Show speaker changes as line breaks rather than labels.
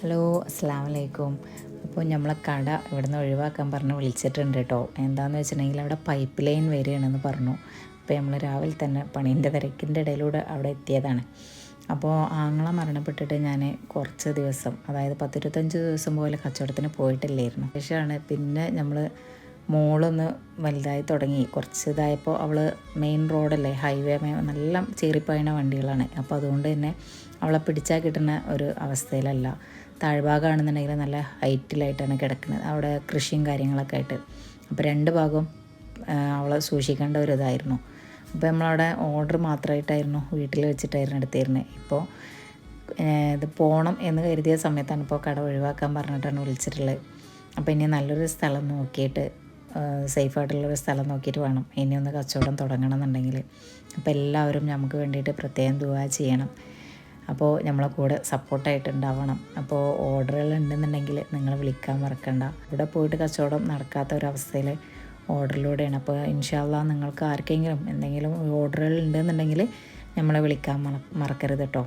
Hello അസ്സാം വലൈക്കും അപ്പോൾ നമ്മളെ കട ഇവിടുന്ന് ഒഴിവാക്കാൻ പറഞ്ഞ് വിളിച്ചിട്ടുണ്ട് കേട്ടോ എന്താണെന്ന് വെച്ചിട്ടുണ്ടെങ്കിൽ അവിടെ പൈപ്പ് ലൈൻ വരികയാണെന്ന് പറഞ്ഞു. അപ്പോൾ നമ്മൾ രാവിലെ തന്നെ പണീന്റെ തിരക്കിന്റെ ഇടയിലൂടെ അവിടെ എത്തിയതാണ്. അപ്പോൾ ആങ്ങളെ മരണപ്പെട്ടിട്ട് ഞാൻ കുറച്ച് ദിവസം അതായത് പത്തിരുപത്തഞ്ച് ദിവസം പോലെ കച്ചവടത്തിന് പോയിട്ടില്ലായിരുന്നു. ശേഷമാണ് പിന്നെ നമ്മൾ മോളൊന്ന് വലുതായി തുടങ്ങി. കുറച്ച് ഇതായപ്പോൾ അവൾ മെയിൻ റോഡല്ലേ ഹൈവേ നല്ല ചീറിപ്പായണ വണ്ടികളാണ്. അപ്പോൾ അതുകൊണ്ട് തന്നെ അവളെ പിടിച്ചാൽ കിട്ടുന്ന ഒരു അവസ്ഥയിലല്ല. താഴ്ഭാഗമാണെന്നുണ്ടെങ്കിൽ നല്ല ഹൈറ്റിലായിട്ടാണ് കിടക്കുന്നത്. അവിടെ കൃഷിയും കാര്യങ്ങളൊക്കെ ആയിട്ട്. അപ്പോൾ രണ്ട് ഭാഗവും അവളെ സൂക്ഷിക്കേണ്ട ഒരു ഇതായിരുന്നു. അപ്പോൾ നമ്മളവിടെ ഓർഡർ മാത്രമായിട്ടായിരുന്നു വീട്ടിൽ വെച്ചിട്ടായിരുന്നു എടുത്തിരുന്നത് ഇപ്പോൾ ഇത് പോകണം എന്ന് കരുതിയ സമയത്താണ് ഇപ്പോൾ കട ഒഴിവാക്കാൻ പറഞ്ഞിട്ടാണ് വിളിച്ചിട്ടുള്ളത്. അപ്പോൾ ഇനി നല്ലൊരു സ്ഥലം നോക്കിയിട്ട് സേഫായിട്ടുള്ളൊരു സ്ഥലം നോക്കിയിട്ട് വേണം. ഇനി ഒന്ന് കച്ചവടം തുടങ്ങണമെന്നുണ്ടെങ്കിൽ. അപ്പോൾ എല്ലാവരും നമുക്ക് വേണ്ടിയിട്ട് പ്രത്യേകം ദുവാ ചെയ്യണം. അപ്പോൾ നമ്മളെ കൂടെ സപ്പോർട്ടായിട്ട് ഉണ്ടാവണം അപ്പോൾ ഓർഡറുകൾ ഉണ്ടെന്നുണ്ടെങ്കിൽ നിങ്ങൾ വിളിക്കാൻ മറക്കണ്ട. ഇവിടെ പോയിട്ട് കച്ചവടം നടക്കാത്ത ഒരവസ്ഥയിൽ ഓർഡറിലൂടെയാണ്. അപ്പോൾ ഇൻഷാല്ല നിങ്ങൾക്ക് ആർക്കെങ്കിലും എന്തെങ്കിലും ഓർഡറുകൾ ഉണ്ടെന്നുണ്ടെങ്കിൽ നമ്മളെ വിളിക്കാൻ മറക്കരുത് കേട്ടോ.